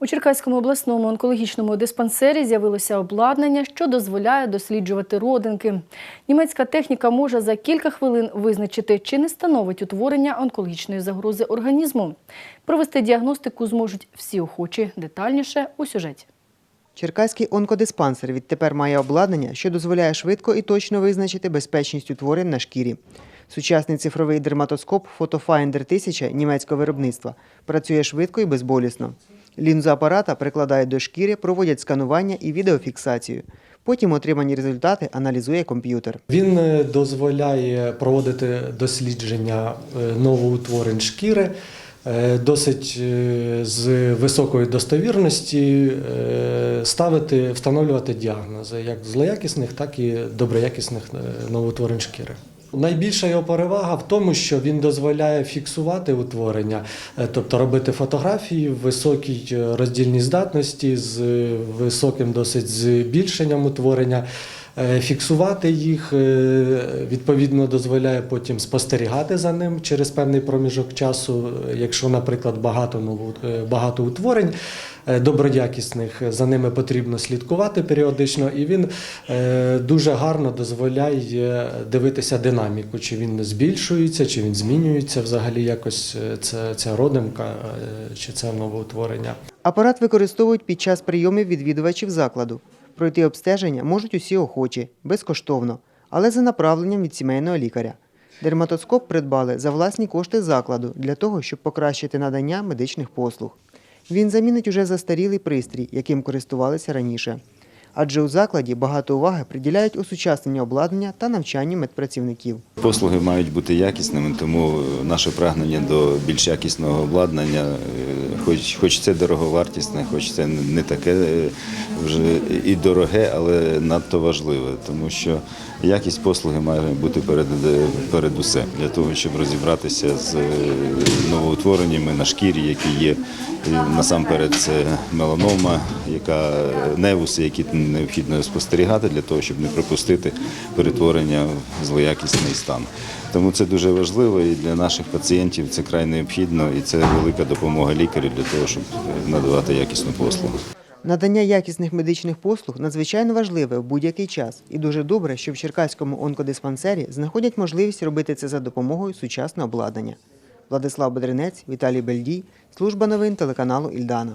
У Черкаському обласному онкологічному диспансері з'явилося обладнання, що дозволяє досліджувати родинки. Німецька техніка може за кілька хвилин визначити, чи не становить утворення онкологічної загрози організму. Провести діагностику зможуть всі охочі. Детальніше у сюжеті. Черкаський онкодиспансер відтепер має обладнання, що дозволяє швидко і точно визначити безпечність утворень на шкірі. Сучасний цифровий дерматоскоп Photofinder 1000 німецького виробництва працює швидко і безболісно. Лінзу апарата прикладають до шкіри, проводять сканування і відеофіксацію. Потім отримані результати аналізує комп'ютер. Він е, дозволяє проводити дослідження е, новоутворень шкіри е, досить з високою достовірності ставити, встановлювати діагнози як злоякісних, так і доброякісних новоутворень шкіри. Найбільша його перевага в тому, що він дозволяє фіксувати утворення, е, тобто робити фотографії в високій е, роздільній здатності з е, високим досить збільшенням утворення. Е, Фіксувати їх е, відповідно дозволяє потім спостерігати за ним через певний проміжок часу. Якщо, наприклад, багато нову- е, багато утворень доброякісних, за ними потрібно слідкувати періодично, і він дуже гарно дозволяє дивитися динаміку, чи він збільшується, чи він змінюється взагалі якось ця, ця родимка, чи це новоутворення. Апарат використовують під час прийомів відвідувачів закладу. Пройти обстеження можуть усі охочі, безкоштовно, але за направленням від сімейного лікаря. Дерматоскоп придбали за власні кошти закладу для того, щоб покращити надання медичних послуг. Він замінить уже застарілий пристрій, яким користувалися раніше. Адже у закладі багато уваги приділяють осучасненню обладнання та навчанню медпрацівників. Послуги мають бути якісними, тому е, наше прагнення до більш якісного обладнання, е, хоч, хоч це дороговартісне, хоч це не таке е, вже і дороге, але надто важливе, тому що якість послуги має бути перед, е, перед усе. Для того, щоб розібратися з е, новоутвореннями на шкірі, які є. Насамперед це меланома, яка невуси, які необхідно спостерігати для того, щоб не пропустити перетворення в злоякісний стан. Тому це дуже важливо і для наших пацієнтів це край необхідно, і це велика допомога лікарю для того, щоб надавати якісну послугу. Надання якісних медичних послуг надзвичайно важливе в будь-який час, і дуже добре, що в Черкаському онкодиспансері знаходять можливість робити це за допомогою сучасного обладнання. Владислав Бедренець, Віталій Бельдій, служба новин телеканалу Ільдана.